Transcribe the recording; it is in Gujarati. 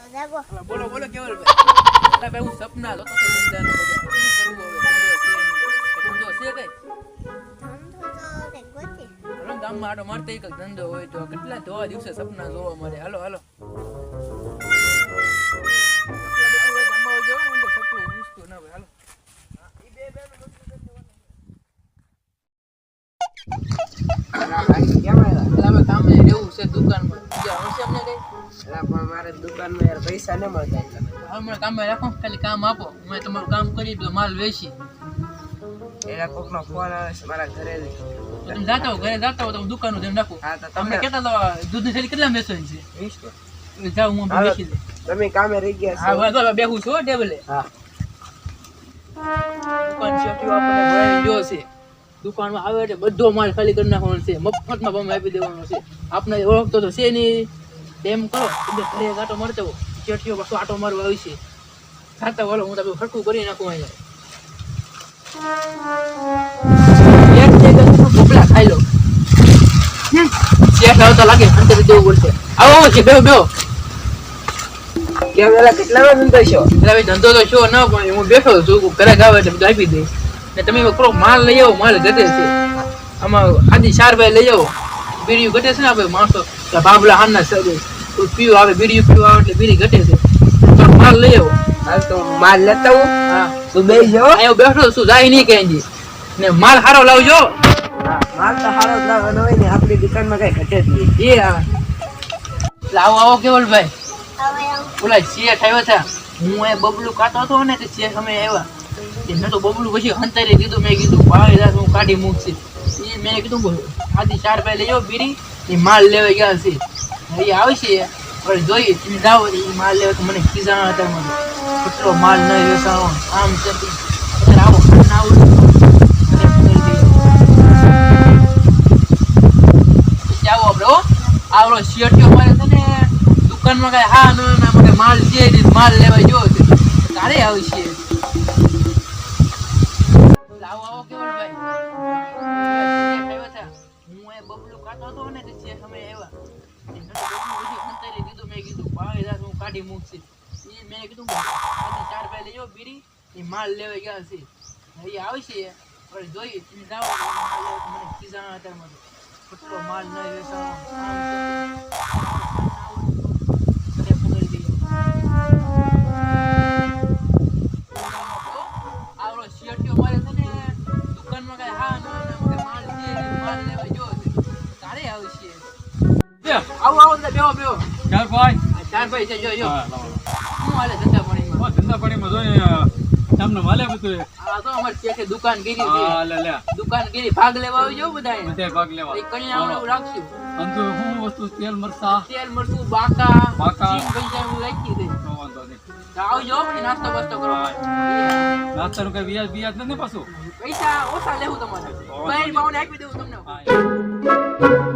તો જાગો બોલો બોલો ભાઈ હું સપના જોતો હતો ધંધાના બધા કરવું હવે ધંધો છે કઈ ધંધો ગામમાં મારતા ઈ ધંધો હોય તો કેટલા ધોવા દિવસે સપના જોવા મળે હાલો હાલો જવું દુકાનમાં અમને કઈ પણ મારે દુકાનમાં યાર પૈસા ન મળતા એટલે. હવે રાખો ખાલી કામ આપો. હું તમારું કામ કરી દો માલ વેચી એના કોકનો ફોન આવે છે મારા ઘરેથી તમે જાતા હો ઘરે જાતા હો તો હું દુકાનનું ધ્યાન રાખું. હા તો તમે કેટલા દૂધની થેલી કેટલા બેસવાની છે? વીસ જાઓ હું હાલો, દઉં તમે કામે રહી ગયા હા બેહું છું ટેબલે. હા. દુકાન ચેટીઓ આપણને ભરાઈ ગયો છે. દુકાનમાં આવે એટલે બધો માલ ખાલી કરી નાખવાનો છે. મફતમાં બમ આપી દેવાનો છે. આપને ઓળખતો તો છે નહીં. તેમ કરો એટલે ઘરે એક આટો મારતો હો ચેટીઓ પાછો આટો મારવા આવી છે. ખાતા વાલો હું તમે સરખું કરી નાખું અહીંયા. એક જગ્યાએ તો ખાઈ લો. શેઠ આવતા લાગે અંતર દેવું પડશે. આવો છે ધંધો છો એટલે હવે ધંધો તો શું ન પણ હું બેઠો છું ઘરે ગાવે એટલે બધું આપી દઈશ ને તમે એમાં માલ લઈ આવો માલ ઘટે છે. આમાં આદિ ચાર ભાઈ લઈ આવો. બીડીયું ઘટે છે ને આપણે માણસો બાબલા હાના સર પીવું આવે બીડી પીવું આવે એટલે બીડી ઘટે છે. માલ લઈ આવો. હાલ તો માલ લેતા હું હા. તું બે જો અહીંયા બેઠો છું જાય નહીં ક્યાંય ને માલ સારો લાવજો. માલ તો સારો જ લાવવાનો હોય ને આપણી દુકાનમાં કઈ ઘટે જ નહીં. એ આવે લાવો આવો આવો કેવલભાઈ બોલા ઓલા શેઠ આવ્યા હતા. હું એ બબલું કાતો હતો ને તે શેઠ અમે આવ્યા. મેં તો બબલું પછી હંતારી દીધું મેં કીધું ભાઈ દાસ હું કાઢી મૂકશે એ મેં કીધું બોલ આથી ચાર ભાઈ લઈ જાઓ બીડી એ માલ લેવા ગયા છે. એ આવશે પણ જોઈએ, તમે જાઓ માલ લેવા તો મને ખીજાણા હતા મને કેટલો માલ ન વેચાણો. આમ છે આવો આવું આપણે, હો. આવડો શેઠિયો મારે છે ને, દુકાનમાં કઈ હા, ના ના, મને માલ છે માલ લેવા જોયો છે. તારે આવશે આવો આવો કેવલભાઈ કાઢી મૂકશે. એ મેં કીધું ચાર ભાઈ લઈ જાઓ બીડી એ માલ લેવા ગયા છે. એ આવશે પણ જોઈએ તમે જાઓ મને ખીજાણા મને કેટલો માલ ન વેચાણો આમ છે. આવડો ચાર જો જો. હા, હાલે ધંધા પાણીમાં? ધંધા પાણીમાં જોઈએ તમને માલે બધું. આ તો અમારે શેઠે દુકાન કરી હા લે લે. દુકાન કરી ભાગ લેવા આવી જાવ બધા ભાગ લેવા. કઈ એવું રાખશું. શું વસ્તુ તેલ મરસા તેલ મરચું બાકા બાકા. પૈસા રાખી દે. વાંધો નહીં. તો આવજો પછી નાસ્તો બાસ્તો કરો. હા. નાસ્તાનું કઈ વ્યાજ વ્યાજ નથી પાછું? પૈસા ઓછા લેવું તમારે. આપી તમને. હા.